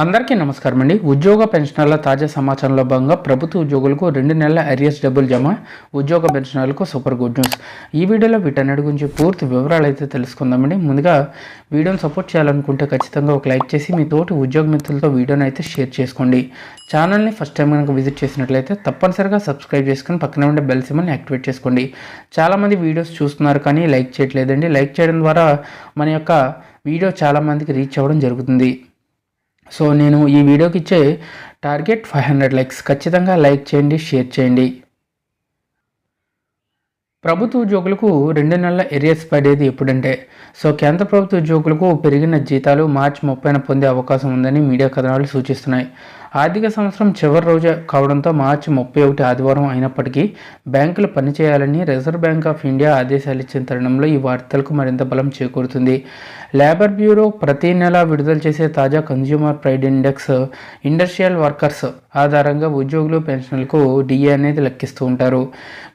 అందరికీ నమస్కారం అండి ఉద్యోగ పెన్షనర్ల తాజా సమాచారంలో భాగంగా ప్రభుత్వ ఉద్యోగులకు రెండు నెలల అరియర్స్ డబ్బులు జమ ఉద్యోగ పెన్షనర్లకు సూపర్ గుడ్ న్యూస్. ఈ వీడియోలో వీటన్నిటి గురించి పూర్తి వివరాలు అయితే తెలుసుకుందామండి. ముందుగా వీడియోని సపోర్ట్ చేయాలనుకుంటే ఖచ్చితంగా ఒక లైక్ చేసి మీ తోటి ఉద్యోగ మిత్రులతో వీడియోని అయితే షేర్ చేసుకోండి. ఛానల్ని ఫస్ట్ టైం కనుక విజిట్ చేసినట్లయితే తప్పనిసరిగా సబ్స్క్రైబ్ చేసుకుని పక్కన ఉండే బెల్ సిమ్మల్ని యాక్టివేట్ చేసుకోండి. చాలామంది వీడియోస్ చూస్తున్నారు కానీ లైక్ చేయట్లేదండి. లైక్ చేయడం ద్వారా మన యొక్క వీడియో చాలామందికి రీచ్ అవ్వడం జరుగుతుంది. సో నేను ఈ వీడియోకి ఇచ్చే టార్గెట్ ఫైవ్ హండ్రెడ్ లైక్స్. ఖచ్చితంగా లైక్ చేయండి షేర్ చేయండి. ప్రభుత్వ ఉద్యోగులకు రెండు నెలల ఎరియర్స్ పడేది ఎప్పుడంటే సో కేంద్ర ప్రభుత్వ ఉద్యోగులకు పెరిగిన జీతాలు మార్చి ముప్పైన పొందే అవకాశం ఉందని మీడియా కథనాలు సూచిస్తున్నాయి. ఆర్థిక సంవత్సరం చివరి రోజు కావడంతో మార్చి ముప్పై ఒకటి ఆదివారం అయినప్పటికీ బ్యాంకులు పనిచేయాలని రిజర్వ్ బ్యాంక్ ఆఫ్ ఇండియా ఆదేశాలు ఇచ్చిన తరుణంలో ఈ వార్తలకు మరింత బలం చేకూరుతుంది. లేబర్ బ్యూరో ప్రతి నెల విడుదల చేసే తాజా consumer price index industrial workers ఆధారంగా ఉద్యోగులు పెన్షన్లకు డిఏ అనేది లెక్కిస్తూ ఉంటారు.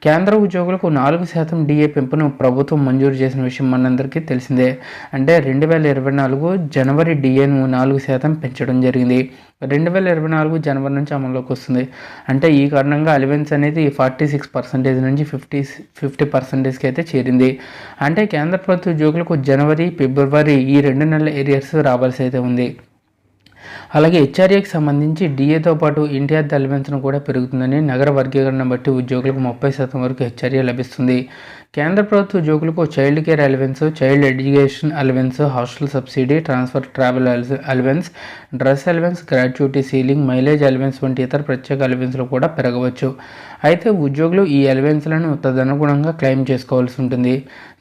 కేంద్ర ఉద్యోగులకు నాలుగు శాతం డిఏ పెంపును ప్రభుత్వం మంజూరు చేసిన విషయం మనందరికీ తెలిసిందే. అంటే రెండు వేల ఇరవై నాలుగు జనవరి డిఏను నాలుగు శాతం పెంచడం జరిగింది. రెండు వేల ఇరవై నాలుగు జనవరి నుంచి అమల్లోకి వస్తుంది. అంటే ఈ కారణంగా అలవెన్స్ అనేది ఫార్టీ సిక్స్ పర్సెంటేజ్ నుంచి ఫిఫ్టీ ఫిఫ్టీ పర్సెంటేజ్కి అయితే చేరింది. అంటే కేంద్ర ప్రభుత్వ ఉద్యోగులకు జనవరి ఫిబ్రవరి ఈ రెండు నెలల ఏరియాస్ రావాల్సి అయితే ఉంది. అలాగే హెచ్ఆర్ఏకి సంబంధించి డిఏతో పాటు ఎన్టీఆర్ అలవెన్స్ను కూడా పెరుగుతుందని నగర వర్గీకరణ బట్టి ఉద్యోగులకు ముప్పై శాతం వరకు హెచ్ఆర్ఏ లభిస్తుంది. కేంద్ర ప్రభుత్వ ఉద్యోగులకు child care allowance child education allowance hostel subsidy transfer travel allowance dress allowance gratuity ceiling mileage allowance వంటి ఇతర ప్రత్యేక అలవెన్స్లు కూడా పెరగవచ్చు. అయితే ఉద్యోగులు ఈ అలవెన్స్లను తదనుగుణంగా క్లెయిమ్ చేసుకోవాల్సి ఉంటుంది.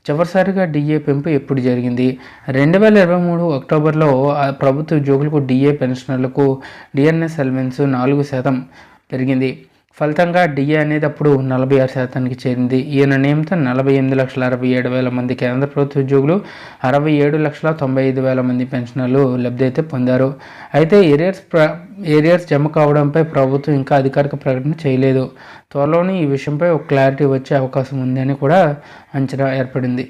చివరిసారిగా డిఏ పెంపు ఎప్పుడు జరిగింది? రెండు వేల ఇరవై మూడు అక్టోబర్లో ప్రభుత్వ ఉద్యోగులకు డిఏ పెన్షనర్లకు డిఎన్ఎస్ అలవెన్స్ నాలుగు శాతం పెరిగింది. ఫలితంగా డిఏ అనేది అప్పుడు నలభై ఆరు శాతానికి చేరింది. ఈ నిర్ణయంతో నలభై ఎనిమిది లక్షల అరవై ఏడు వేల మంది కేంద్ర ప్రభుత్వ ఉద్యోగులు అరవై ఏడు లక్షల తొంభై ఐదు వేల మంది పెన్షనర్లు లబ్ధి అయితే పొందారు. అయితే ఏరియర్స్ ప్ర ఏరియర్స్ జమ కావడంపై ప్రభుత్వం ఇంకా అధికారిక ప్రకటన చేయలేదు. త్వరలోనే ఈ విషయంపై ఒక క్లారిటీ వచ్చే అవకాశం ఉంది అని కూడా అంచనా ఏర్పడింది.